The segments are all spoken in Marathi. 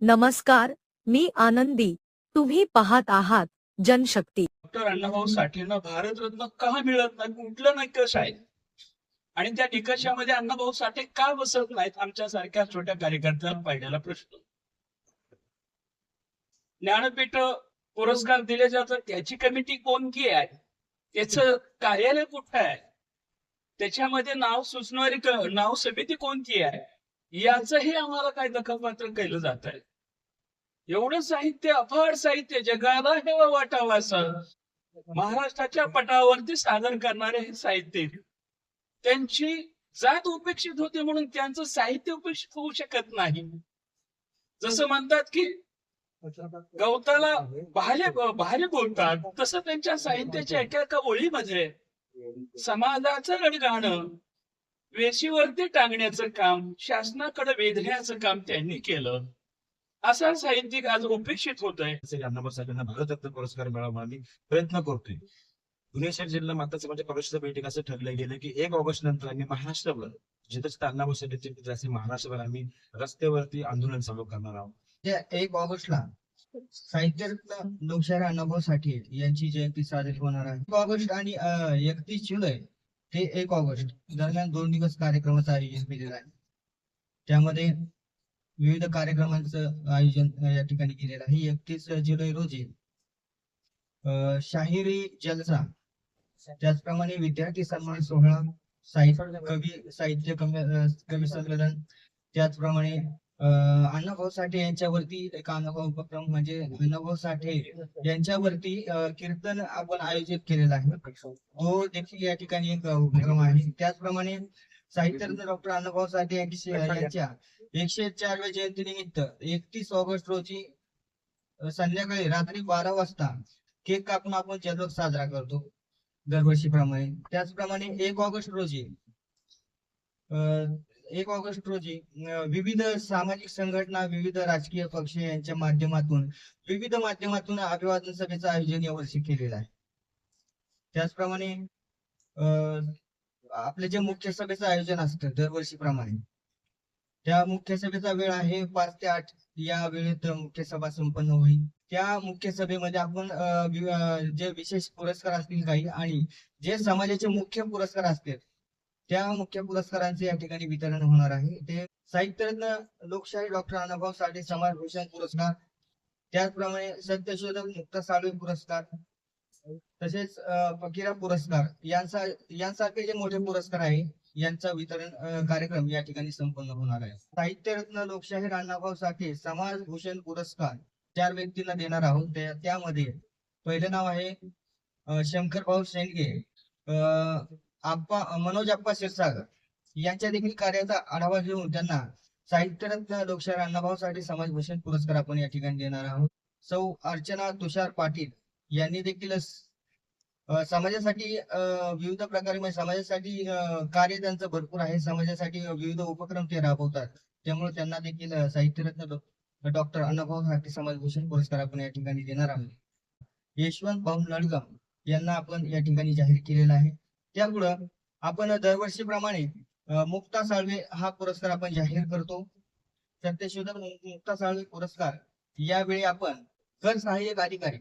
नमस्कार मी आनंदी. तुम्ही पाहत आहात जनशक्ती. डॉक्टर अण्णाभाऊ साठेंना भारतरत्न का मिळत नाही कुठलं निकष आहे? आणि त्या निकषामध्ये अण्णाभाऊ साठे का बसत नाहीत आमच्या सारख्या छोट्या कार्यकर्त्याला पाहिलेला प्रश्न? ज्ञानपीठ पुरस्कार दिले जातात त्याची कमिटी कोणती आहे? त्याच कार्यालय कुठं आहे? त्याच्यामध्ये नाव सुचणारी क- नाव समिती कोणती आहे? याचंही आम्हाला काय दखलपात्र केलं जात आहे. एवढं साहित्य अफाट साहित्य जगाला हे वाटावं असं महाराष्ट्राच्या पटावरती सादर करणारे हे साहित्य. त्यांची जात उपेक्षित होते म्हणून त्यांचं साहित्य उपेक्षित होऊ शकत नाही. जसं म्हणतात की गवताला भाले भाले बोलतात तसं त्यांच्या साहित्याच्या एका एका ओळीमध्ये समाजाचं रणगाणं वेशीवरती टांगण्याचं काम शासनाकडे वेधण्याचं काम त्यांनी केलं. असा साहित्यिक आज उपेक्षित होत आहे असेल अण्णाभाऊ साहेबांना भारतरत्न पुरस्कार मिळावा आम्ही प्रयत्न करतोय. पुणे शहर जिल्हा माता समाज परिषद बैठक असं ठरलं गेलं की एक ऑगस्ट नंतर आम्ही महाराष्ट्रभर जिथे जिथे अण्णाभाऊ असेल महाराष्ट्रभर आम्ही रस्त्यावरती आंदोलन चालू करणार आहोत. एक ऑगस्टला साहित्यरत्न लोकशाहीर अण्णाभाऊ साठे यांची जयंती साजरी होणार आहे. एक ऑगस्ट आणि एकतीस जुलै ते एक ऑगस्ट दरम्यान दोन दिवस कार्यक्रमाचं आयोजन केलेलं आहे. त्यामध्ये विविध कार्यक्रमांचं आयोजन या ठिकाणी केलेलं आहे. एकतीस जुलै रोजी शाहिरी जलसा त्याचप्रमाणे विद्यार्थी सन्मान सोहळा साहित्य कवी साहित्य कवी संमेलन त्याचप्रमाणे अण्णाभाऊ साठे यांच्यावरती एक अनुभव उपक्रम म्हणजे अण्णाभाऊ साठे यांच्यावरती कीर्तन आपण आयोजित केलेला आहे. तो देखील या ठिकाणी एक उपक्रम आहे. त्याचप्रमाणे साहित्यरत्न डॉक्टर अण्णाभाऊ साठे यांची यांच्या एकशे चारव्या जयंती निमित्त एकतीस ऑगस्ट रोजी संध्याकाळी रात्री बारा वाजता केक कापून आपण जल्लोष साजरा करतो दरवर्षीप्रमाणे. त्याचप्रमाणे एक ऑगस्ट रोजी अं, एक ऑगस्ट रोजी विविध सामाजिक संघटना विविध राजकीय पक्ष यांच्या माध्यमातून विविध माध्यमातून अभिवादन सभेचं आयोजन यावर्षी केलेलं आहे. त्याचप्रमाणे आपले जे मुख्य सभेचं आयोजन असतं दरवर्षीप्रमाणे त्या मुख्य सभेचा वेळ आहे पाच ते आठ. या वेळेत मुख्य सभा संपन्न होईल. त्या मुख्य सभेमध्ये आपण जे विशेष पुरस्कार असतील काही आणि जे समाजाचे मुख्य पुरस्कार असतील त्या मुख्य पुरस्कारांचे या ठिकाणी वितरण होणार आहे ते साहित्यरत्न लोकशाही डॉक्टर अनुभव साठे समाजभूषण पुरस्कार त्याचप्रमाणे सत्यशोधक मुक्ता साळवे पुरस्कार तसेच फकीरा पुरस्कार यांचा यांसारखे जे मोठे पुरस्कार आहे यांचा वितरण कार्यक्रम या ठिकाणी संपन्न होणार आहे. साहित्यरत्न लोकशाही अण्णाभाऊ साठे समाजभूषण पुरस्कार चार व्यक्तींना देणार आहोत. त्यामध्ये पहिलं नाव आहे शंकरभाऊ शेंडगे अं, आप्पा मनोज आप्पा क्षीरसागर यांच्या देखील कार्याचा आढावा घेऊन त्यांना साहित्यरत्न लोकशाहीर अण्णाभाऊसाठी समाजभूषण पुरस्कार आपण या ठिकाणी देणार आहोत. सौ अर्चना तुषार पाटील यांनी देखील समाजासाठी विविध प्रकारे म्हणजे समाजासाठी कार्य त्यांचं भरपूर आहे. समाजासाठी विविध उपक्रम ते राबवतात. त्यामुळे त्यांना देखील साहित्यरत्न डॉक्टर अण्णाभाऊ साठे समाजभूषण पुरस्कार आपण या ठिकाणी देणार आहोत. यशवंत भाऊ नडगम यांना आपण या ठिकाणी जाहीर केलेला आहे. त्यामुळं आपण दरवर्षीप्रमाणे प्रमाणे मुक्ता साळवे हा पुरस्कार आपण जाहीर करतो. सत्यशोधक मुक्ता साळवे पुरस्कार यावेळी आपण कर सहाय्यक अधिकारी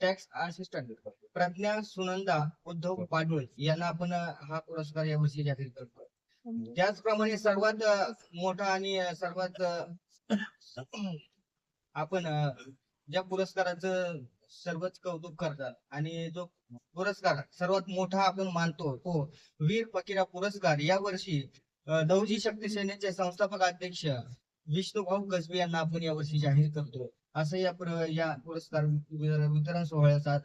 टॅक्स असिस्टंट प्रज्ञा सुनंदा उद्धव पाडोळ यांना आपण हा पुरस्कार यावर्षी जाहीर करतो. त्याचप्रमाणे सर्वात मोठा आणि सर्वात आपण ज्या पुरस्काराचं सर्वच कौतुक करतात आणि जो पुरस्कार सर्वात मोठा आपण मानतो तो वीर फकीरा पुरस्कार. या वर्षी दौजी शक्ती सेनेचे संस्थापक अध्यक्ष विष्णुभाऊ कसबे यांना आपण या वर्षी जाहीर करतो. असं या या पुरस्कार वितरण सोहळ्याचा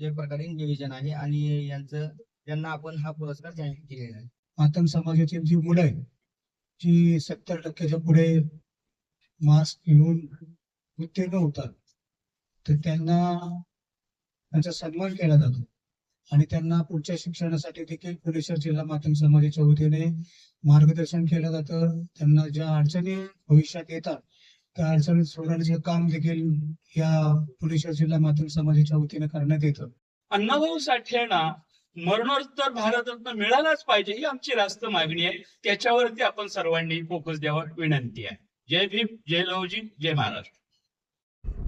जे प्रकारे नियोजन आहे आणि यांचं यांना आपण हा पुरस्कार जाहीर केलेला आहे. मातंग समाजाची जी मुलं आहेत जी सत्तर टक्क्याच्या पुढे मास्क घेऊन उत्तीर्ण होतात तर त्यांना त्यांचा सन्मान केला जातो. आणि त्यांना पुढच्या शिक्षणासाठी देखील पुणे जिल्हा माध्यम समाजाच्या वतीने मार्गदर्शन केलं जातं. त्यांना ज्या अडचणी भविष्यात येतात त्या अडचणी सोडवण्याचं काम देखील या पुणे जिल्हा माध्यम समाजाच्या वतीने करण्यात येतं. अण्णाभाऊ साठेंना मरणोत्तर भारतरत्न मिळालाच पाहिजे ही आमची रास्त मागणी आहे. त्याच्यावरती आपण सर्वांनी फोकस द्यावा विनंती आहे. जय भीम जय लवजी जय महाराष्ट्र.